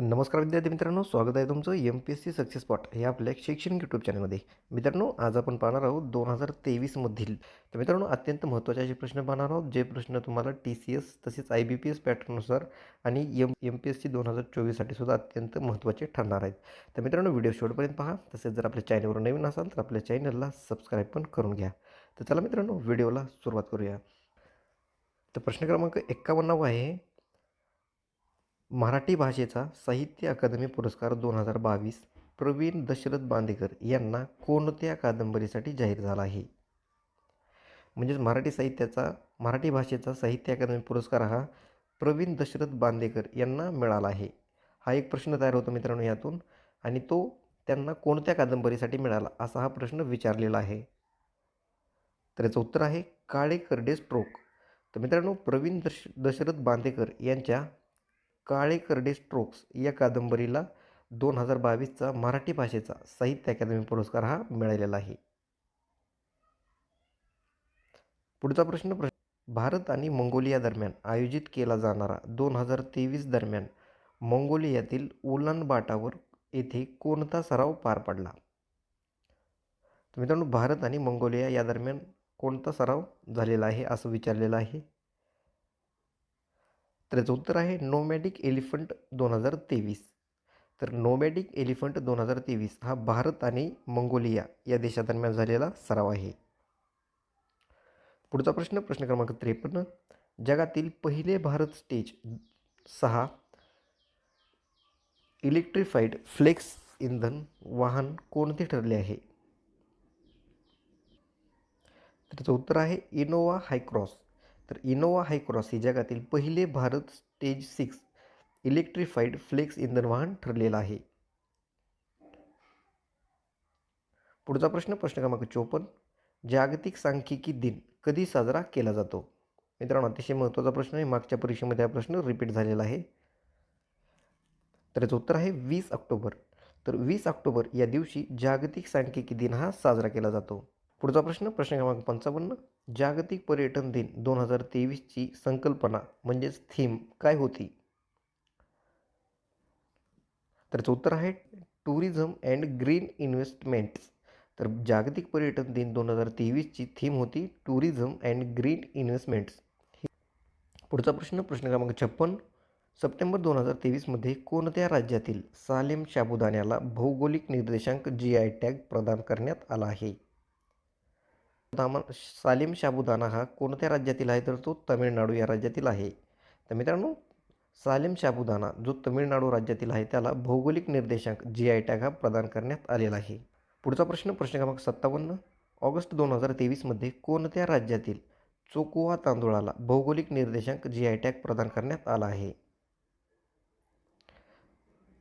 नमस्कार विद्यार्थी मित्रांनो स्वागत आहे तुमचं M P S C success spot हे आपल्या शैक्षणिक यूट्यूब चॅनलमध्ये मित्रांनो आज आपण पाहणार आहोत दोन हजार तेवीसमधील तर मित्रांनो अत्यंत महत्त्वाचे असे प्रश्न पाहणार आहोत. जे प्रश्न तुम्हाला टी सी एस तसेच आय बी पी एस पॅटर्ननुसार आणि M M P S C दोन हजार चोवीससाठी सुद्धा अत्यंत महत्त्वाचे ठरणार आहेत. तर मित्रांनो व्हिडिओ शेवटपर्यंत पहा. तसेच जर आपल्या चॅनलवर नवीन असाल तर आपल्या चॅनलला सबस्क्राईब पण करून घ्या. तर चला मित्रांनो व्हिडिओला सुरुवात करूया. तर प्रश्न क्रमांक एक्कावन्नावा आहे. मराठी भाषेचा साहित्य अकादमी पुरस्कार दोन हजार बावीस प्रवीण दशरथ बांदेकर यांना कोणत्या कादंबरीसाठी जाहीर झाला आहे? म्हणजेच मराठी साहित्याचा मराठी भाषेचा साहित्य अकादमी पुरस्कार हा प्रवीण दशरथ बांदेकर यांना मिळाला आहे. हा एक प्रश्न तयार होतो मित्रांनो यातून आणि तो त्यांना कोणत्या कादंबरीसाठी मिळाला असा हा प्रश्न विचारलेला आहे. तर याचं उत्तर आहे काळे करडे स्ट्रोक तर मित्रांनो प्रवीण दश दशरथ बांदेकर यांच्या काळे करडे स्ट्रोक्स या कादंबरीला दोन हजार बावीसचा मराठी भाषेचा साहित्य अकादमी पुरस्कार हा मिळालेला आहे. पुढचा प्रश्न प्रश्न. भारत आणि मंगोलिया दरम्यान आयोजित केला जाणारा दोन हजार तेवीस दरम्यान मंगोलियातील उलन बाटावर येथे कोणता सराव पार पडला? तर मित्रांनो भारत आणि मंगोलिया या दरम्यान कोणता सराव झालेला आहे असं विचारलेलं आहे. त्याचं उत्तर आहे नोमॅडिक एलिफंट दोन हजार तेवीस. तर नोमॅडिक एलिफंट दोन हजार तेवीस हा भारत आणि मंगोलिया या देशादरम्यान झालेला सराव आहे. पुढचा प्रश्न प्रश्न क्रमांक त्रेपन्न. जगातील पहिले भारत स्टेज सहा. इलेक्ट्रिफाईड फ्लेक्स इंधन वाहन कोणते ठरले आहे? त्याचं उत्तर आहे इनोवा हायक्रॉस. तर इनोवा हायक्रॉस ही जगातील पहिले Bharat stage six electrified flex इंधन वाहन ठरलेलं आहे. पुढचा प्रश्न प्रश्न क्रमांक चोपन्न. जागतिक सांख्यिकी दिन कधी साजरा केला जातो? मित्रांनो अतिशय महत्त्वाचा प्रश्न आहे. मागच्या परीक्षेमध्ये हा प्रश्न रिपीट झालेला आहे. तर याचं उत्तर आहे वीस ऑक्टोबर. तर वीस ऑक्टोबर या दिवशी जागतिक सांख्यिकी दिन हा साजरा केला जातो. पुढचा प्रश्न प्रश्न क्रमांक पंचावन्न. जागतिक पर्यटन दिन दोन हजार तेवीसची संकल्पना म्हणजेच थीम काय होती? तर उत्तर आहे टुरिझम अँड ग्रीन इन्व्हेस्टमेंट्स तर जागतिक पर्यटन दिन दोन हजार तेवीसची थीम होती टुरिझम अँड ग्रीन इन्व्हेस्टमेंट्स पुढचा प्रश्न प्रश्न क्रमांक छप्पन. सप्टेंबर दोन हजार तेवीसमध्ये कोणत्या राज्यातील सालेम शाबुदाण्याला भौगोलिक निर्देशांक जी आय टॅग प्रदान करण्यात आला आहे? दामा सालिम शाबुदाना हा कोणत्या राज्यातील आहे? तर तो तमिळनाडू या राज्यातील आहे. तर मित्रांनो सालिम शाबुदाना जो तमिळनाडू राज्यातील आहे त्याला भौगोलिक निर्देशांक जी आय टॅग हा प्रदान करण्यात आलेला आहे. पुढचा प्रश्न प्रश्न क्रमांक सत्तावन्न. ऑगस्ट दोन हजार तेवीसमध्ये कोणत्या राज्यातील चोकोवा तांदूळाला भौगोलिक निर्देशांक जी आय टॅग प्रदान करण्यात आला आहे?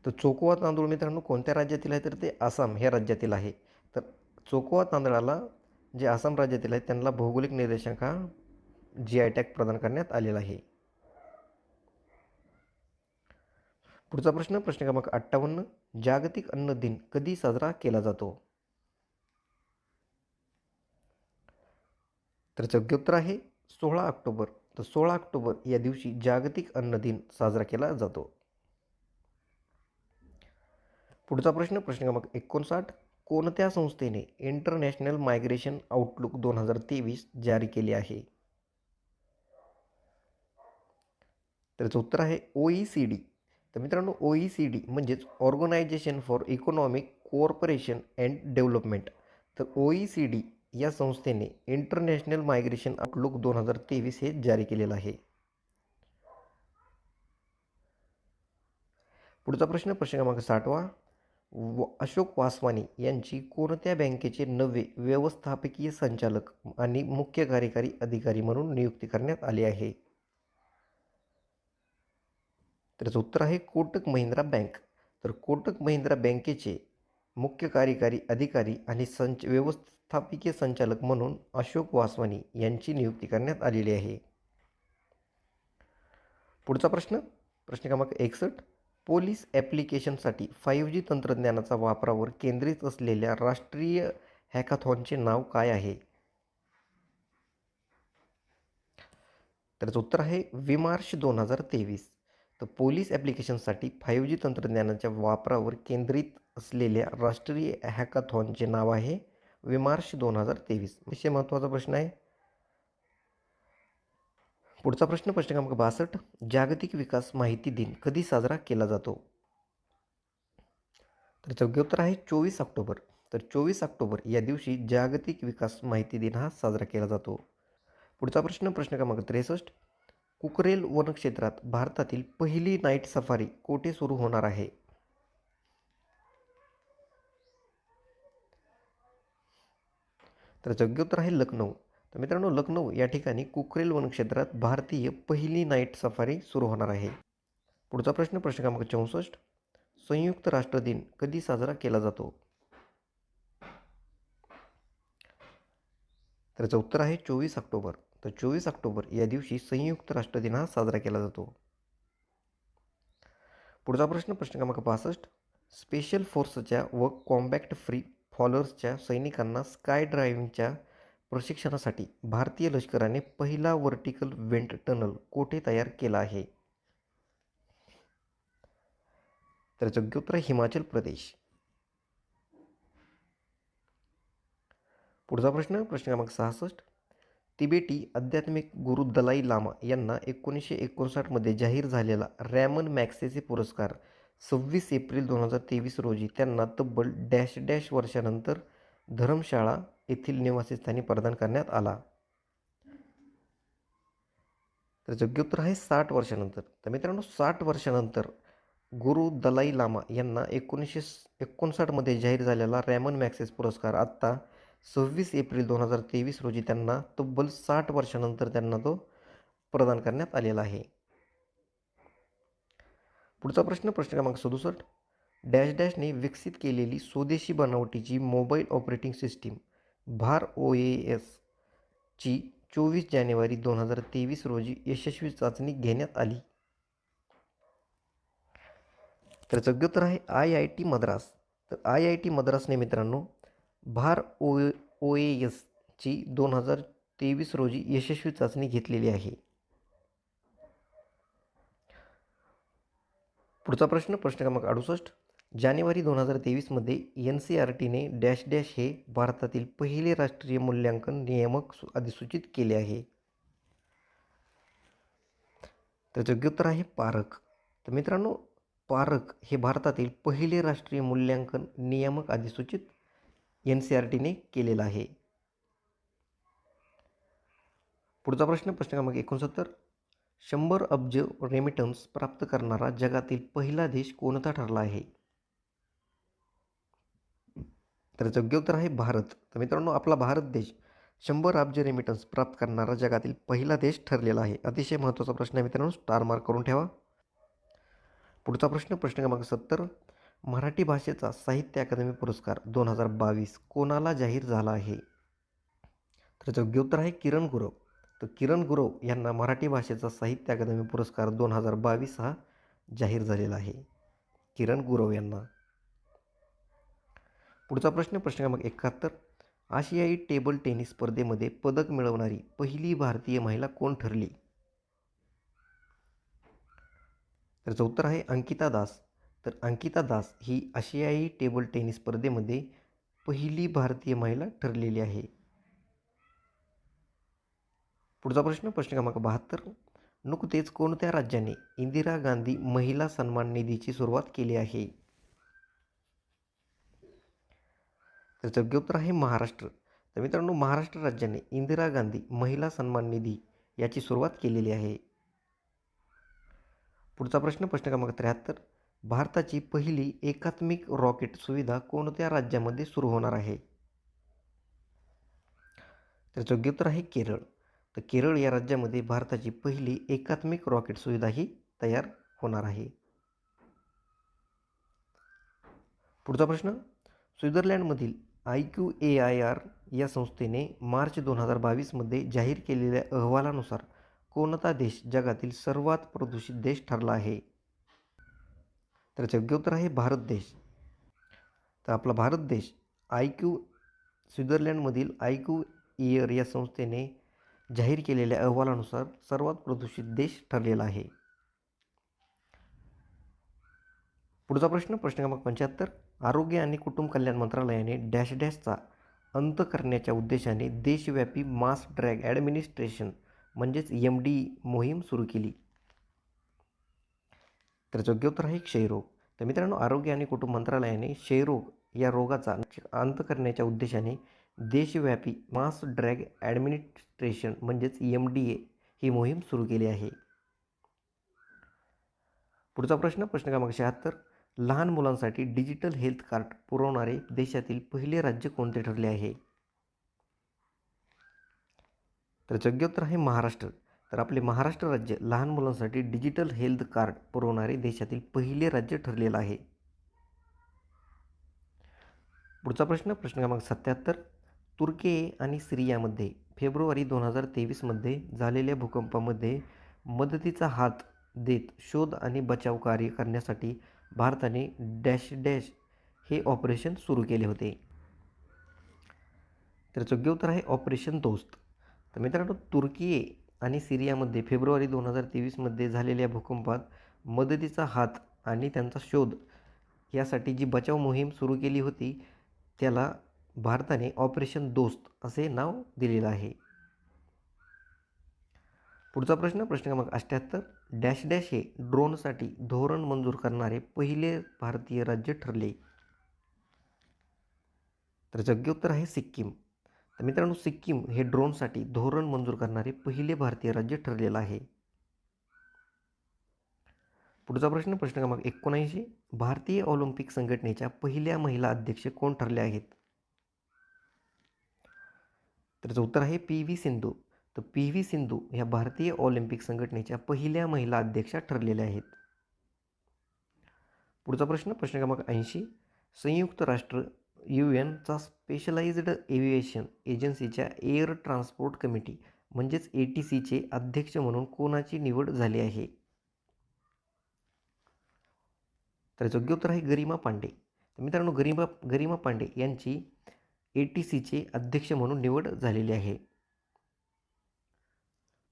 तर चोकोवा तांदूळ मित्रांनो कोणत्या राज्यातील आहे? तर ते आसाम ह्या राज्यातील आहे. तर चोकोवा तांदळाला जे आसाम राज्यातील आहेत त्यांना भौगोलिक निर्देशांक हा जी आय टॅग प्रदान करण्यात आलेला आहे. पुढचा प्रश्न प्रश्न क्रमांक अठ्ठावन्न जागतिक अन्न दिन कधी साजरा केला जातो? तर योग्य आहे सोळा ऑक्टोबर. तर सोळा ऑक्टोबर या दिवशी जागतिक अन्न दिन साजरा केला जातो. पुढचा प्रश्न प्रश्न क्रमांक एकोणसाठ कोणत्या संस्थेने इंटरनॅशनल मायग्रेशन आउटलुक दोन हजार तेवीस जारी केले आहे? त्याचं उत्तर आहे ओ ई सी डी तर मित्रांनो ओ ई सी डी म्हणजेच organisation for economic cooperation and development तर ओ ई सी डी या संस्थेने इंटरनॅशनल मायग्रेशन आउटलुक दोन हजार तेवीस हे जारी केलेलं आहे. पुढचा प्रश्न प्रश्न क्रमांक साठवा व अशोक वासवानी यांची कोणत्या बँकेचे नवे व्यवस्थापकीय संचालक आणि मुख्य कार्यकारी अधिकारी म्हणून नियुक्ती करण्यात आली आहे? त्याचं उत्तर आहे कोटक महिंद्रा बँक. तर कोटक महिंद्रा बँकेचे मुख्य कार्यकारी अधिकारी आणि संच व्यवस्थापकीय संचालक म्हणून अशोक वासवानी यांची नियुक्ती करण्यात आलेली आहे. पुढचा प्रश्न प्रश्न क्रमांक एकसष्ट. पोलीस ॲप्लिकेशनसाठी फाईव्ह जी तंत्रज्ञानाचा वापरावर केंद्रित असलेल्या राष्ट्रीय हॅकाथॉनचे नाव काय आहे? त्याचं उत्तर आहे विमार्श दोन हजार तेवीस. तर पोलीस ॲप्लिकेशनसाठी फाईव्ह जी तंत्रज्ञानाच्या वापरावर केंद्रित असलेल्या राष्ट्रीय हॅकाथॉनचे नाव आहे विमार्श दोन हजार तेवीस. विषय महत्त्वाचा प्रश्न आहे. पुढचा प्रश्न प्रश्न क्रमांक बासष्ट. जागतिक विकास माहिती दिन कधी साजरा केला जातो? तर चौघे उत्तर आहे चोवीस ऑक्टोबर. तर चोवीस ऑक्टोबर या दिवशी जागतिक विकास माहिती दिन हा साजरा केला जातो. पुढचा प्रश्न प्रश्न क्रमांक त्रेसष्ट. कुकरेल वनक्षेत्रात भारतातील पहिली नाईट सफारी कोठे सुरू होणार आहे? तर योग्य उत्तर आहे लखनौ. तर मित्रांनो लखनौ या ठिकाणी कुकरेल वनक्षेत्रात भारतीय पहिली नाईट सफारी सुरू होणार आहे. पुढचा प्रश्न प्रश्न क्रमांक चौसष्ट. संयुक्त राष्ट्र दिन कधी साजरा केला जातो? त्याचं उत्तर आहे चोवीस ऑक्टोबर. तर चोवीस ऑक्टोबर या दिवशी संयुक्त राष्ट्र दिन हा साजरा केला जातो. पुढचा प्रश्न प्रश्न क्रमांक पासष्ट. स्पेशल फोर्सच्या व कॉम्बॅक्ट फ्री फॉलोअर्सच्या सैनिकांना स्काय ड्रायव्हिंगच्या प्रशिक्षणासाठी भारतीय लष्कराने पहिला वर्टिकल वेंट टनल कोठे तयार केला आहे? तर योग्य उत्तर हिमाचल प्रदेश. पुढचा प्रश्न प्रश्न क्रमांक सहासष्ट. तिबेटी आध्यात्मिक गुरु दलाई लामा यांना एकोणीसशे एकोणसाठमध्ये जाहीर झालेला रॅमन मॅक्सेसे पुरस्कार सव्वीस एप्रिल दोन हजार तेवीस रोजी त्यांना तब्बल डॅश डॅश वर्षानंतर धर्मशाळा येथील निवासीस्थानी प्रदान करण्यात आला. तर योग्य उत्तर आहे साठ वर्षानंतर. तर मित्रांनो साठ वर्षानंतर गुरु दलाई लामा यांना एकोणीसशे एकोणसाठमध्ये जाहीर झालेला रॅमन मॅक्सेस पुरस्कार आत्ता सव्वीस एप्रिल दोन हजार तेवीस रोजी त्यांना तब्बल साठ वर्षानंतर त्यांना तो प्रदान करण्यात आलेला आहे. पुढचा प्रश्न प्रश्न क्रमांक सदुसष्ट. डॅश डॅशने विकसित केलेली स्वदेशी बनावटीची मोबाईल ऑपरेटिंग सिस्टीम भार ओ ए एसची चोवीस जानेवारी दोन हजार तेवीस रोजी यशस्वी चाचणी घेण्यात आली. तर उत्तर आहे आय आय टी मद्रास. तर आय आय टी मद्रासने मित्रांनो भार ओ ओ ए एसची दोन हजार तेवीस रोजी यशस्वी चाचणी घेतलेली आहे. पुढचा प्रश्न प्रश्न क्रमांक अडुसष्ट. जानेवारी दोन हजार तेवीसमध्ये एन सी आर टीने डॅश डॅश हे भारतातील पहिले राष्ट्रीय मूल्यांकन नियामक अधिसूचित केले आहे. त्याचं योग्य उत्तर आहे पारक तर मित्रांनो पारक हे भारतातील पहिले राष्ट्रीय मूल्यांकन नियामक अधिसूचित एन सी आर टीने केलेलं आहे. पुढचा प्रश्न प्रश्न क्रमांक एकोणसत्तर. शंभर अब्ज रेमिटन्स प्राप्त करणारा जगातील पहिला देश कोणता ठरला आहे? तर योग्य उत्तर आहे भारत. तर मित्रांनो आपला भारत देश शंभर अब्ज रेमिटन्स प्राप्त करणारा जगातील पहिला देश ठरलेला आहे. अतिशय महत्त्वाचा प्रश्न आहे मित्रांनो स्टार मार्क करून ठेवा. पुढचा प्रश्न प्रश्न क्रमांक सत्तर. मराठी भाषेचा साहित्य अकादमी पुरस्कार दोन हजार बावीस कोणाला जाहीर झाला आहे? तर योग्य उत्तर आहे किरण गुरव. तर किरण गुरव यांना मराठी भाषेचा साहित्य अकादमी पुरस्कार दोन हजार बावीस हा जाहीर झालेला आहे. किरण गुरव यांना. पुढचा प्रश्न प्रश्न क्रमांक एकाहत्तर. आशियाई टेबल टेनिस स्पर्धेमध्ये पदक मिळवणारी पहिली भारतीय महिला कोण ठरली? त्याचं उत्तर आहे अंकिता दास. तर अंकिता दास ही आशियाई टेबल टेनिस स्पर्धेमध्ये पहिली भारतीय महिला ठरलेली आहे. पुढचा प्रश्न प्रश्न क्रमांक बहात्तर. नुकतेच कोणत्या राज्याने इंदिरा गांधी महिला सन्मान निधीची सुरुवात केली आहे? त्याचं योग्य उत्तर आहे महाराष्ट्र. तर मित्रांनो महाराष्ट्र राज्याने इंदिरा गांधी महिला सन्मान निधी याची सुरुवात केलेली आहे. पुढचा प्रश्न प्रश्न क्रमांक त्र्याहत्तर. भारताची पहिली एकात्मिक रॉकेट सुविधा कोणत्या राज्यामध्ये सुरू होणार आहे? त्याचं योग्य उत्तर आहे केरळ. तर केरळ या राज्यामध्ये भारताची पहिली एकात्मिक रॉकेट सुविधा ही तयार होणार आहे. पुढचा प्रश्न स्वित्झर्लंडमधील I Q A I R या संस्थेने मार्च दोन हजार बावीसमध्ये जाहीर केलेल्या अहवालानुसार कोणता देश जगातील सर्वात प्रदूषित देश ठरला आहे? तर योग्य उत्तर आहे भारत देश. तर आपला भारत देश आय क्यू स्वित्झर्लंडमधील आय क्यू इयर या संस्थेने जाहीर केलेल्या अहवालानुसार सर्वात प्रदूषित देश ठरलेला आहे. पुढचा प्रश्न प्रश्न क्रमांक पंच्याहत्तर. आरोग्य आणि कुटुंब कल्याण मंत्रालयाने डॅश डॅशचा अंत करण्याच्या उद्देशाने देशव्यापी मास ड्रॅग ॲडमिनिस्ट्रेशन म्हणजेच एम डी मोहीम सुरू केली. तर योग्य उत्तर आहे क्षयरोग. तर मित्रांनो आरोग्य आणि कुटुंब मंत्रालयाने क्षयरोग या रोगाचा अंत करण्याच्या उद्देशाने देशव्यापी मास ड्रॅग ॲडमिनिस्ट्रेशन म्हणजेच एम डी ए ही मोहीम सुरू केली आहे. पुढचा प्रश्न प्रश्न क्रमांक शहात्तर. लहान मुलांसाठी डिजिटल हेल्थ कार्ड पुरवणारे देशातील पहिले राज्य कोणते ठरले आहे? तर योग्य आहे महाराष्ट्र. तर आपले महाराष्ट्र राज्य लहान मुलांसाठी डिजिटल हेल्थ कार्ड पुरवणारे देशातील पहिले राज्य ठरलेलं आहे. पुढचा प्रश्न प्रश्न क्रमांक सत्याहत्तर. तुर्के आणि सिरियामध्ये फेब्रुवारी दोन हजार तेवीसमध्ये झालेल्या भूकंपामध्ये मदतीचा हात देत शोध आणि बचाव कार्य करण्यासाठी भारताने डॅश डॅश हे ऑपरेशन सुरू केले होते. तर योग्य उत्तर आहे ऑपरेशन दोस्त. तर मित्रांनो तुर्की आणि सिरियामध्ये फेब्रुवारी दोन हजार तेवीसमध्ये झालेल्या भूकंपात मदतीचा हात आणि त्यांचा शोध यासाठी जी बचाव मोहीम सुरू केली होती त्याला भारताने ऑपरेशन दोस्त असे नाव दिलेलं आहे. पुढचा प्रश्न प्रश्न क्रमांक अठ्ठ्याहत्तर डॅश डॅश हे ड्रोनसाठी धोरण मंजूर करणारे पहिले भारतीय राज्य ठरले. तर योग्य उत्तर आहे सिक्कीम. तर मित्रांनो सिक्कीम हे ड्रोनसाठी धोरण मंजूर करणारे पहिले भारतीय राज्य ठरलेलं आहे. पुढचा प्रश्न प्रश्न क्रमांक एकोणऐंशी. भारतीय ऑलिम्पिक संघटनेच्या पहिल्या महिला अध्यक्ष कोण ठरल्या आहेत? तर उत्तर आहे पी व्ही सिंधू. तर पी व्ही सिंधू ह्या भारतीय ऑलिम्पिक संघटनेच्या पहिल्या महिला अध्यक्षा ठरलेल्या आहेत. पुढचा प्रश्न प्रश्न क्रमांक ऐंशी. संयुक्त राष्ट्र यू एनचा स्पेशलाइज्ड एव्हिएशन एजन्सीच्या एअर ट्रान्सपोर्ट कमिटी म्हणजेच ए टी सीचे अध्यक्ष म्हणून कोणाची निवड झाली आहे? तर योग्य उत्तर आहे गरिमा पांडे. तर मित्रांनो गरिमा गरिमा पांडे यांची ए टी सीचे अध्यक्ष म्हणून निवड झालेली आहे.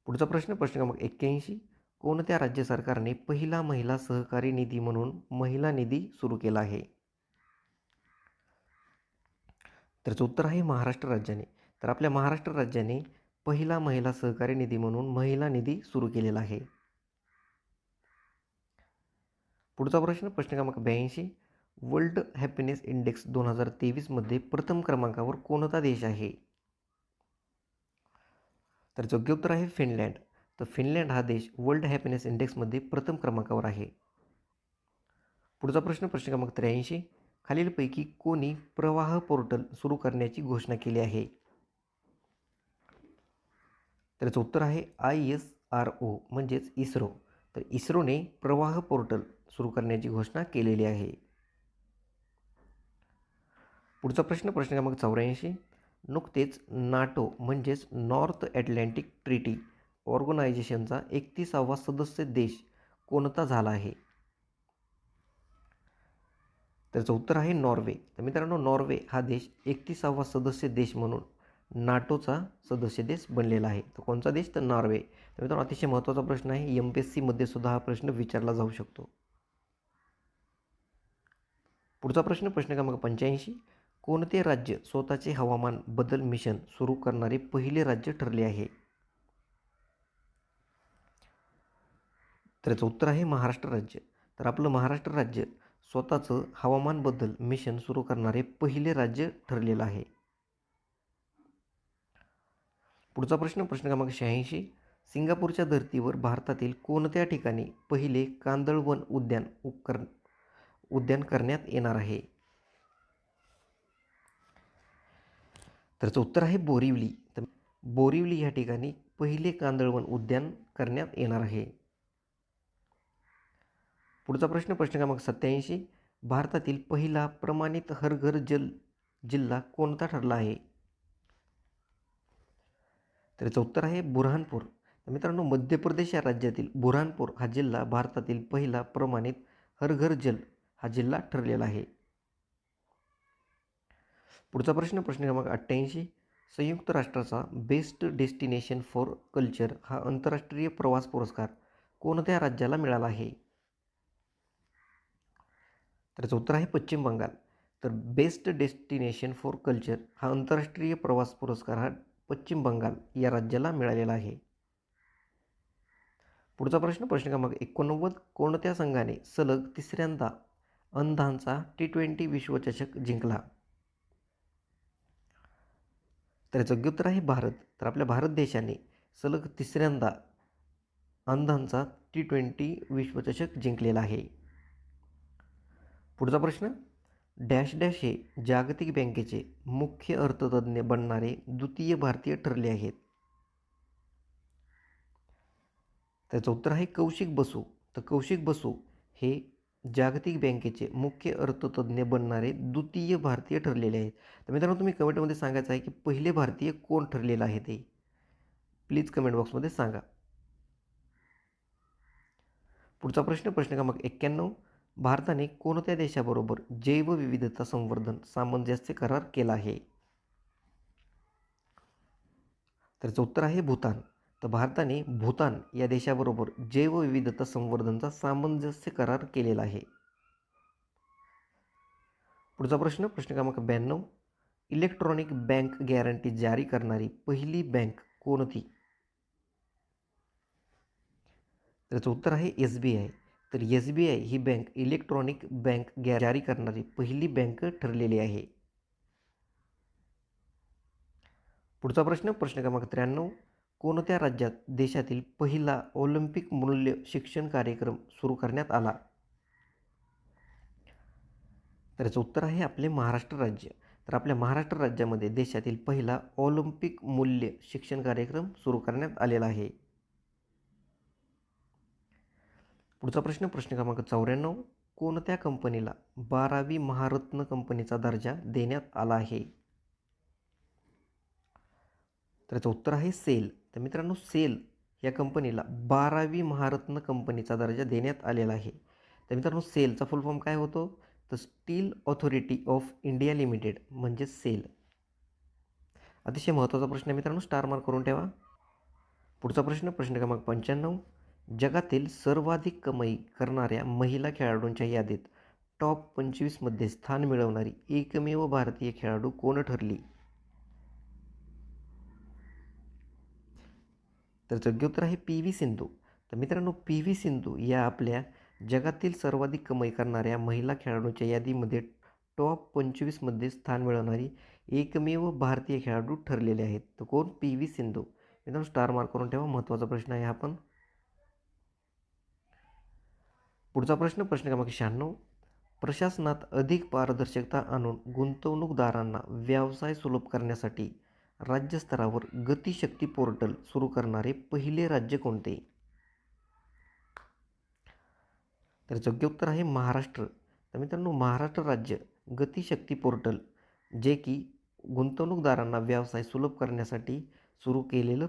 पुढचा प्रश्न प्रश्न क्रमांक एक्क्याऐंशी. कोणत्या राज्य सरकारने पहिला महिला सहकारी निधी म्हणून महिला निधी सुरू केला आहे? त्याचं उत्तर आहे महाराष्ट्र राज्याने. तर आपल्या महाराष्ट्र राज्याने पहिला महिला सहकारी निधी म्हणून महिला निधी सुरू केलेला आहे. पुढचा प्रश्न प्रश्न क्रमांक ब्याऐंशी. वर्ल्ड हॅपीनेस इंडेक्स दोन हजार तेवीसमध्ये प्रथम क्रमांकावर कोणता देश आहे? तर योग्य उत्तर आहे फिनलँड. तर फिनलँड हा देश वर्ल्ड हॅपीनेस इंडेक्समध्ये प्रथम क्रमांकावर आहे. पुढचा प्रश्न प्रश्न क्रमांक त्र्याऐंशी. खालीलपैकी कोणी प्रवाह पोर्टल सुरू करण्याची घोषणा केली आहे? तर याचं उत्तर आहे आय एस आर ओ म्हणजेच इस्रो. तर इस्रोने प्रवाह पोर्टल सुरू करण्याची घोषणा केलेली आहे. पुढचा प्रश्न प्रश्न क्रमांक चौऱ्याऐंशी. नुकतेच नाटो म्हणजेच नॉर्थ ॲटलांटिक ट्रिटी ऑर्गनायझेशनचा एकतीसावा सदस्य देश कोणता झाला आहे? त्याचं उत्तर आहे नॉर्वे. तर मित्रांनो नॉर्वे हा देश एकतीसावा सदस्य देश म्हणून नाटोचा सदस्य देश बनलेला आहे. तर कोणता देश? तर नॉर्वे. तर मित्रांनो अतिशय महत्त्वाचा प्रश्न आहे. एम पी एस सीमध्ये सुद्धा हा प्रश्न विचारला जाऊ शकतो. पुढचा प्रश्न प्रश्न क्रमांक पंच्याऐंशी. कोणते राज्य स्वतःचे हवामान बदल मिशन सुरू करणारे पहिले राज्य ठरले आहे? तर याचं उत्तर आहे महाराष्ट्र राज्य. तर आपलं महाराष्ट्र राज्य स्वतःचं हवामान बदल मिशन सुरू करणारे पहिले राज्य ठरलेलं आहे. पुढचा प्रश्न प्रश्न क्रमांक शहाऐंशी. सिंगापूरच्या धर्तीवर भारतातील कोणत्या ठिकाणी पहिले कांदळवन उद्यान उपकर उद्यान करण्यात येणार आहे? त्याचं उत्तर आहे बोरिवली. तर बोरिवली या ठिकाणी पहिले कांदळवन उद्यान करण्यात येणार आहे. पुढचा प्रश्न प्रश्न क्रमांक सत्याऐंशी भारतातील पहिला प्रमाणित हरघर जल जिल्हा कोणता ठरला आहे? तर याचं उत्तर आहे बुरहानपूर. मित्रांनो मध्य प्रदेश या राज्यातील बुरहानपूर हा जिल्हा भारतातील पहिला प्रमाणित हरघर जल हा जिल्हा ठरलेला आहे. पुढचा प्रश्न प्रश्न क्रमांक अठ्ठ्याऐंशी. संयुक्त राष्ट्राचा बेस्ट डेस्टिनेशन फॉर कल्चर हा आंतरराष्ट्रीय प्रवास पुरस्कार कोणत्या राज्याला मिळाला आहे? त्याचं उत्तर आहे पश्चिम बंगाल. तर बेस्ट डेस्टिनेशन फॉर कल्चर हा आंतरराष्ट्रीय प्रवास पुरस्कार हा पश्चिम बंगाल या राज्याला मिळालेला आहे. पुढचा प्रश्न प्रश्न क्रमांक एकोणनव्वद. कोणत्या संघाने सलग तिसऱ्यांदा अंधांचा टी ट्वेंटी विश्वचषक जिंकला? तर याचं उत्तर आहे भारत. तर आपल्या भारत देशाने सलग तिसऱ्यांदा अंधांचा टी ट्वेंटी विश्वचषक जिंकलेला आहे. पुढचा प्रश्न. डॅश डॅश हे जागतिक बँकेचे मुख्य अर्थतज्ज्ञ बनणारे द्वितीय भारतीय ठरले आहेत. त्याचं उत्तर आहे कौशिक बसू. तर कौशिक बसू हे जागतिक बँकेचे मुख्य अर्थतज्ज्ञ बनणारे द्वितीय भारतीय ठरलेले आहेत. तर मित्रांनो तुम्ही कमेंटमध्ये सांगायचं आहे की पहिले भारतीय कोण ठरलेलं आहे ते? प्लीज कमेंट बॉक्समध्ये सांगा. पुढचा प्रश्न प्रश्न क्रमांक एक्क्याण्णव. भारताने कोणत्या देशाबरोबर जैवविविधता संवर्धन सामंजस्य करार केला आहे? त्याचं उत्तर आहे भूतान. तर भारताने भूतान या देशाबरोबर जैवविविधता संवर्धनचा सामंजस्य करार केलेला आहे. पुढचा प्रश्न प्रश्न क्रमांक ब्याण्णव. इलेक्ट्रॉनिक बँक गॅरंटी जारी करणारी पहिली बँक कोणती? त्याचं उत्तर आहे एस बी आय. तर एस बी आय ही बँक इलेक्ट्रॉनिक बँक गॅ जारी करणारी पहिली बँक ठरलेली आहे. पुढचा प्रश्न प्रश्न क्रमांक त्र्याण्णव. कोणत्या राज्यात देशातील पहिला ऑलिम्पिक मूल्य शिक्षण कार्यक्रम सुरू करण्यात आला? तर याचं उत्तर आहे आपले महाराष्ट्र राज्य. तर आपल्या महाराष्ट्र राज्यामध्ये देशातील पहिला ऑलिम्पिक मूल्य शिक्षण कार्यक्रम सुरू करण्यात आलेला आहे. पुढचा प्रश्न प्रश्न क्रमांक चौऱ्याण्णव. कोणत्या कंपनीला बारावी महारत्न कंपनीचा दर्जा देण्यात आला आहे? तर याचं उत्तर आहे सेल. तर मित्रांनो सेल या कंपनीला बारावी महारत्न कंपनीचा दर्जा देण्यात आलेला आहे. तर मित्रांनो सेलचा फुल फॉर्म काय होतो? तर steel authority of India limited म्हणजे सेल. अतिशय महत्त्वाचा प्रश्न आहे मित्रांनो स्टार मार्क करून ठेवा. पुढचा प्रश्न प्रश्न क्रमांक पंच्याण्णव. जगातील सर्वाधिक कमाई करणाऱ्या महिला खेळाडूंच्या यादीत टॉप पंचवीसमध्ये स्थान मिळवणारी एकमेव भारतीय खेळाडू कोण ठरली? तर योग्य उत्तर आहे पी व्ही सिंधू. तर मित्रांनो पी व्ही सिंधू या आपल्या जगातील सर्वाधिक कमाई करणाऱ्या महिला खेळाडूंच्या यादीमध्ये टॉप पंचवीसमध्ये स्थान मिळवणारी एकमेव भारतीय खेळाडू ठरलेले आहेत. तर कोण? P V Sindhu. मित्रांनो स्टार मार्क करून ठेवा. महत्त्वाचा प्रश्न आहे हा पण. पुढचा प्रश्न प्रश्न क्रमांक शहाण्णव. प्रशासनात अधिक पारदर्शकता आणून गुंतवणूकदारांना व्यवसाय सुलभ करण्यासाठी राज्यस्तरावर गतिशक्ती पोर्टल सुरू करणारे पहिले राज्य कोणते? तर योग्य उत्तर आहे महाराष्ट्र. तर मित्रांनो महाराष्ट्र राज्य गतिशक्ती पोर्टल जे की गुंतवणूकदारांना व्यवसाय सुलभ करण्यासाठी सुरू केलेलं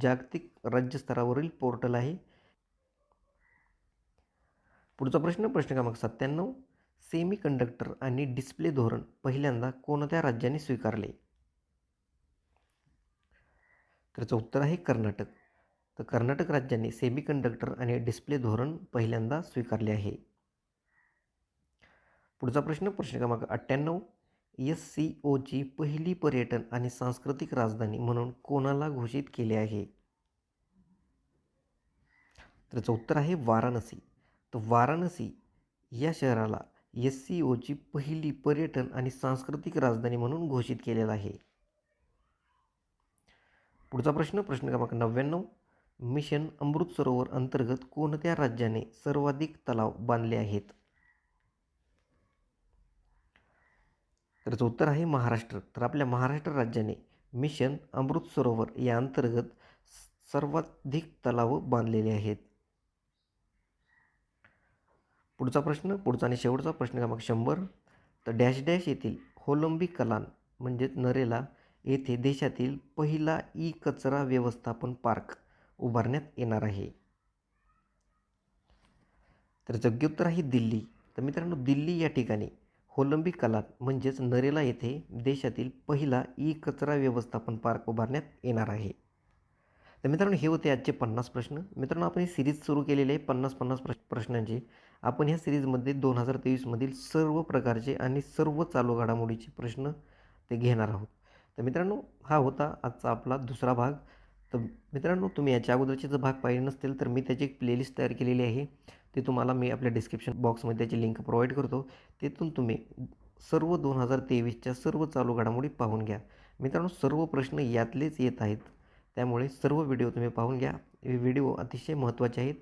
जागतिक राज्यस्तरावरील पोर्टल आहे. पुढचा प्रश्न प्रश्न क्रमांक सत्त्याण्णव. सेमी कंडक्टर आणि डिस्प्ले धोरण पहिल्यांदा कोणत्या राज्याने स्वीकारले? त्याचं उत्तर आहे कर्नाटक. तर कर्नाटक राज्याने सेमी कंडक्टर आणि डिस्प्ले धोरण पहिल्यांदा स्वीकारले आहे. पुढचा प्रश्न प्रश्न क्रमांक अठ्ठ्याण्णव. एस सी ओची पहिली पर्यटन आणि सांस्कृतिक राजधानी म्हणून कोणाला घोषित केले आहे? त्याचं उत्तर आहे वाराणसी. तर वाराणसी या शहराला एस सी ओची पहिली पर्यटन आणि सांस्कृतिक राजधानी म्हणून घोषित केलेलं आहे. पुढचा प्रश्न प्रश्न क्रमांक नव्याण्णव. मिशन अमृत सरोवर अंतर्गत कोणत्या राज्याने सर्वाधिक तलाव बांधले आहेत? त्याचं उत्तर आहे महाराष्ट्र. तर आपल्या महाराष्ट्र राज्याने मिशन अमृत सरोवर या अंतर्गत सर्वाधिक तलाव बांधलेले आहेत. पुढचा प्रश्न पुढचा आणि शेवटचा प्रश्न क्रमांक शंभर. तर डॅश डॅश येथील होलंबी कलान म्हणजेच नरेला येथे देशातील पहिला ई कचरा व्यवस्थापन पार्क उभारण्यात येणार आहे. तर योग्य उत्तर आहे दिल्ली. तर मित्रांनो दिल्ली या ठिकाणी होलंबी कलात म्हणजेच नरेला येथे देशातील पहिला ई कचरा व्यवस्थापन पार्क उभारण्यात येणार आहे. तर मित्रांनो हे होते आजचे पन्नास प्रश्न. मित्रांनो आपण ही सिरीज सुरू केलेली आहे. पन्नास पन्नास प्रश प्रश्नांची. आपण ह्या सिरीजमध्ये दोन हजार तेवीसमधील सर्व प्रकारचे आणि सर्व चालू घडामोडीचे प्रश्न ते घेणार आहोत. तर मित्रांनो हा होता आजचा आपला दुसरा भाग. तर मित्रांनो तुम्ही याच्या अगोदरचे जर भाग पाहिले नसतील तर मी त्याची एक प्लेलिस्ट तयार केलेली आहे. ते तुम्हाला मी आपल्या डिस्क्रिप्शन बॉक्समध्ये त्याची लिंक प्रोव्हाइड करतो. तिथून तुम्ही सर्व दोन हजार तेवीसच्या सर्व चालू घडामोडी पाहून घ्या. मित्रांनो सर्व प्रश्न यातलेच येत आहेत. त्यामुळे सर्व व्हिडिओ तुम्ही पाहून घ्या. हे व्हिडिओ अतिशय महत्त्वाचे आहेत.